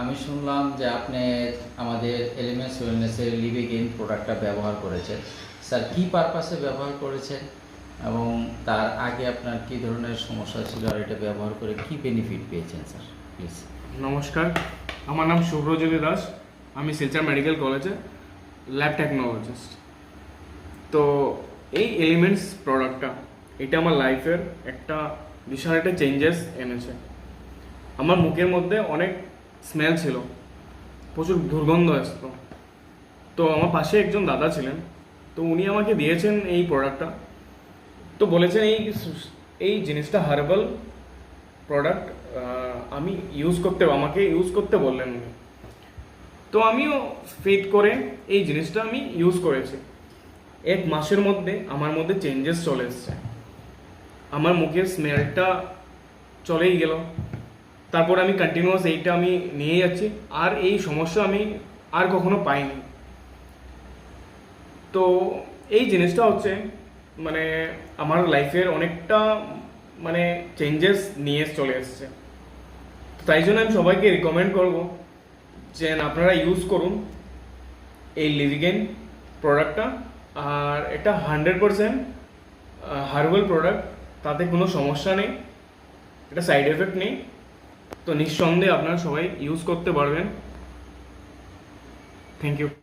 আমি শুনলাম যে আপনি আমাদের এলিমেন্টস ওয়েলনেসের লিভে গেইন প্রোডাক্টটা ব্যবহার করেছেন। স্যার, কী পারপাসে ব্যবহার করেছেন? এবং তার আগে আপনার কি ধরনের সমস্যা ছিল আর এটা ব্যবহার করে কি বেনিফিট পেয়েছেন, স্যার? প্লিজ নমস্কার, আমার নাম শুভ্রজ্যোতি দাস। আমি শিলচর মেডিকেল কলেজে ল্যাব টেকনোলজিস্ট তো এই এলিমেন্টস প্রোডাক্টটা এটা আমার লাইফের একটা বিশাল একটা চেঞ্জেস এনেছে। আমার মুখের মধ্যে অনেক স্মেল ছিল। প্রচুর দুর্গন্ধ আসতো। তো আমার পাশে একজন দাদা ছিলেন। তো উনি আমাকে দিয়েছেন এই প্রোডাক্টটা তো বলেছেন এই এই জিনিসটা হার্বাল প্রোডাক্ট আমি ইউজ করতে, আমাকে ইউজ করতে বললেন উনি। তো আমিও ফেথ করে এই জিনিসটা আমি ইউজ করেছি। এক মাসের মধ্যে আমার মধ্যে চেঞ্জেস চলে এসছে। আমার মুখের স্মেলটা চলেই গেল। তারপর আমি কন্টিনিউয়াস এইটা আমি নিয়ে যাচ্ছি। আর এই সমস্যা আমি আর কখনো পাইনি। তো এই জিনিসটা হচ্ছে মানে আমার লাইফের অনেকটা মানে চেঞ্জেস নিয়ে চলে এসছে। তাই জন্য আমি সবাইকে রিকমেন্ড করব যে আপনারা ইউজ করুন এই লিভিগেন প্রোডাক্টটা আর এটা হান্ড্রেড পারসেন্ট হার্বাল প্রোডাক্ট তাতে কোনো সমস্যা নেই। এটা সাইড এফেক্ট নেই। তো নিঃসন্দেহে আপনারা সবাই ইউজ করতে পারবেন। Thank you